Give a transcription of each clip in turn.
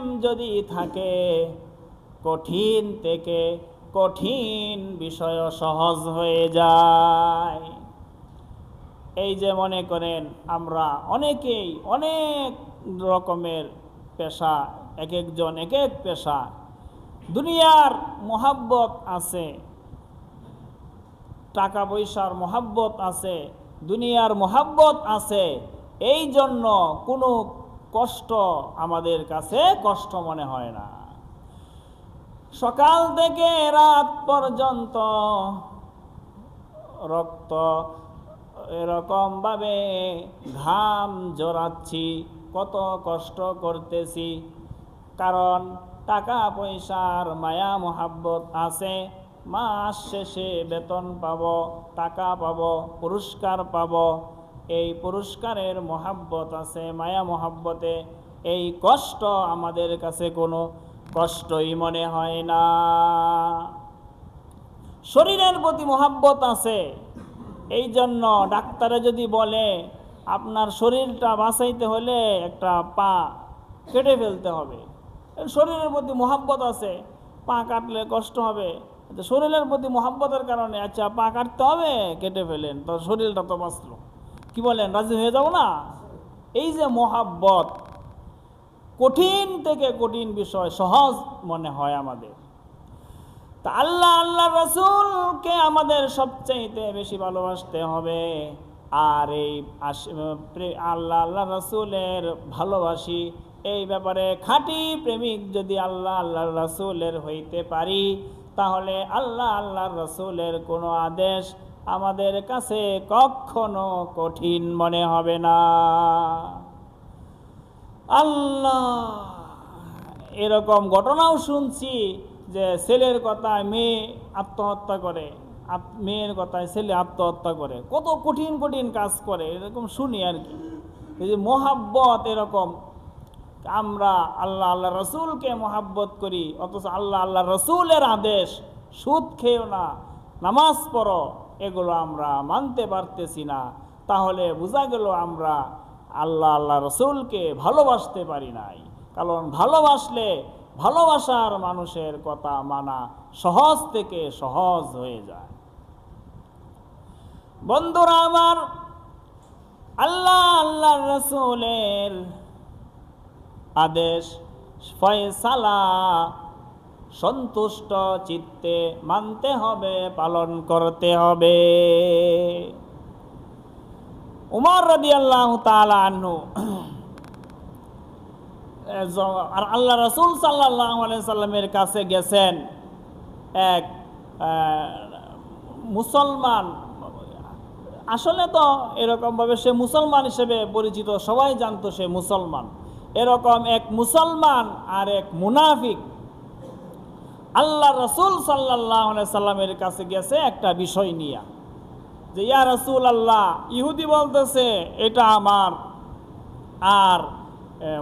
প্রেম যদি থাকে কঠিন থেকে কঠিন বিষয় সহজ হয়ে যায়। এই যে মনে করেন আমরা অনেকেই অনেক রকমের পেশা, এক একজন এক এক পেশা, দুনিয়ার মোহাব্বত আছে, টাকা পয়সার মোহাব্বত আছে, দুনিয়ার মোহাব্বত আছে, এই জন্য কোনো কষ্ট আমাদের কাছে কষ্ট মনে হয় না। সকাল থেকে রাত পর্যন্ত রক্ত এরকম ভাবে ঘাম জড়াচ্ছি, কত কষ্ট করতেছি। কারণ টাকা পয়সার মায়া, মোহাব্বত আছে। মাস শেষে বেতন পাব, টাকা পাব, পুরস্কার পাব। এই পুরস্কারের মহাব্বত আছে, মায়া মহাব্বতে। এই কষ্ট আমাদের কাছে কোনো কষ্টই মনে হয় না। শরীরের প্রতি মহাব্বত আছে। এই জন্য ডাক্তারে যদি বলে, আপনার শরীরটা বাঁচাইতে হলে একটা পা কেটে ফেলতে হবে। শরীরের প্রতি মহাব্বত আছে, পা কাটলে কষ্ট হবে। শরীরের প্রতি মহাব্বতের কারণে আচ্ছা পা কাটতে হবে, কেটে ফেলেন তো শরীরটা তো বাঁচলো। কি বলেন, রাজি হয়ে যাব না? এই যে মোহাব্বত, কঠিন থেকে কঠিন বিষয় সহজ মনে হয় আমাদের। তা আল্লাহ আল্লাহ রসুলকে আমাদের সবচাইতে বেশি ভালোবাসতে হবে। আর এই আল্লাহ আল্লাহ রসুলের ভালোবাসি, এই ব্যাপারে খাঁটি প্রেমিক যদি আল্লাহ আল্লাহ রসুলের হইতে পারি, তাহলে আল্লাহ আল্লাহ রসুলের কোনো আদেশ আমাদের কাছে কখনো কঠিন মনে হবে না। আল্লাহ, এরকম ঘটনাও শুনছি যে ছেলের কথায় মেয়ে আত্মহত্যা করে। মেয়ের কথায় ছেলে আত্মহত্যা করে। কত কঠিন কঠিন কাজ করে, এরকম শুনি আর কি। যে মোহাব্বত এরকম, আমরা আল্লাহ আল্লাহ রসুলকে মোহাব্বত করি, অথচ আল্লাহ আল্লাহ রসুলের আদেশ, সুদ খেয়েও না, নামাজ পড়ো। এগুলো আমরা মানতে পারতেছি না। তাহলে বোঝা গেল আমরা আল্লাহ আল্লাহ রসুলকে ভালোবাসতে পারি নাই। কারণ ভালোবাসলে ভালোবাসার মানুষের কথা মানা সহজ থেকে সহজ হয়ে যায়। বন্ধুরা আমার, আল্লাহ আল্লাহ রসুলের আদেশ ফয়সালা সন্তুষ্ট চিত্তে মানতে হবে, পালন করতে হবে। উমর রদি আল্লাহ আর আল্লাহ রসুল সাল্লাহ সাল্লামের কাছে গেছেন এক মুসলমান। আসলে তো এরকমভাবে সে মুসলমান হিসেবে পরিচিত, সবাই জানতো সে মুসলমান। এরকম এক মুসলমান আর এক মুনাফিক আল্লাহ রসুল সাল্লাহ সাল্লামের কাছে গেছে একটা বিষয় নিয়ে। যে, ইয়া রসুল আল্লাহ ইহুদি বলতেছে, এটা আমার। আর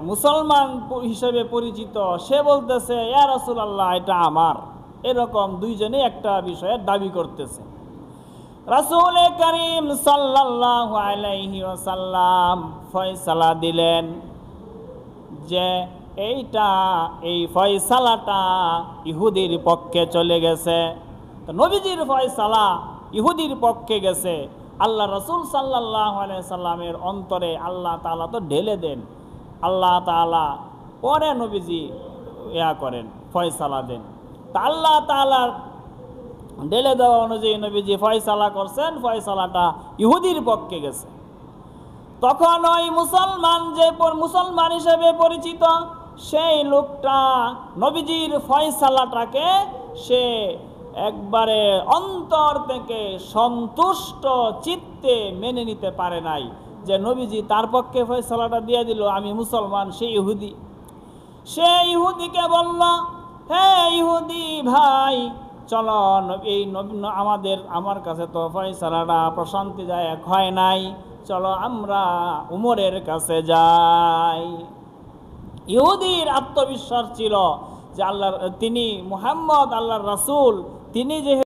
মুসলমান হিসেবে পরিচিত, সে বলতেছে, ইয়া রসুল আল্লাহ এটা আমার। এরকম দুইজনে একটা বিষয়ের দাবি করতেছে। রাসূল করিম সাল্লাল্লাহু আলাইহি ওয়াসাল্লাম ফয়সালা দিলেন যে এইটা, এই ফয়সালাটা ইহুদির পক্ষে চলে গেছে। তো নবীজির ফয়সালা ইহুদির পক্ষে গেছে। আল্লাহ রসুল সাল্লাহ সাল্লামের অন্তরে আল্লাহ তাআলা তো ঢেলে দেন। আল্লাহ তাআলা পরে নবীজি ইয়া করেন, ফয়সালা দেন। তা আল্লাহ তাআলার ঢেলে দেওয়া অনুযায়ী নবীজি ফয়সালা করছেন, ফয়সালাটা ইহুদির পক্ষে গেছে। তখন ওই মুসলমান যে মুসলমান হিসেবে পরিচিত সেই লোকটা নবীজির ফয়সালাটাকে সে একবারে অন্তর থেকে সন্তুষ্ট চিত্তে মেনে নিতে পারে নাই যে নবীজি তার পক্ষে ফয়সালাটা দিয়ে দিল, আমি মুসলমান, সে ইহুদি। সে ইহুদিকে বলল, হে ইহুদি ভাই, চলো এই আমাদের, আমার কাছে তো ফয়সালাটা প্রশান্তিদায়ক হয় নাই, চলো আমরা উমরের কাছে যাই। ইহুদির আত্মবিশ্বাস ছিল যে আল্লাহ তিনি মুহাম্মদ আল্লাহর রাসুল। তিনি যে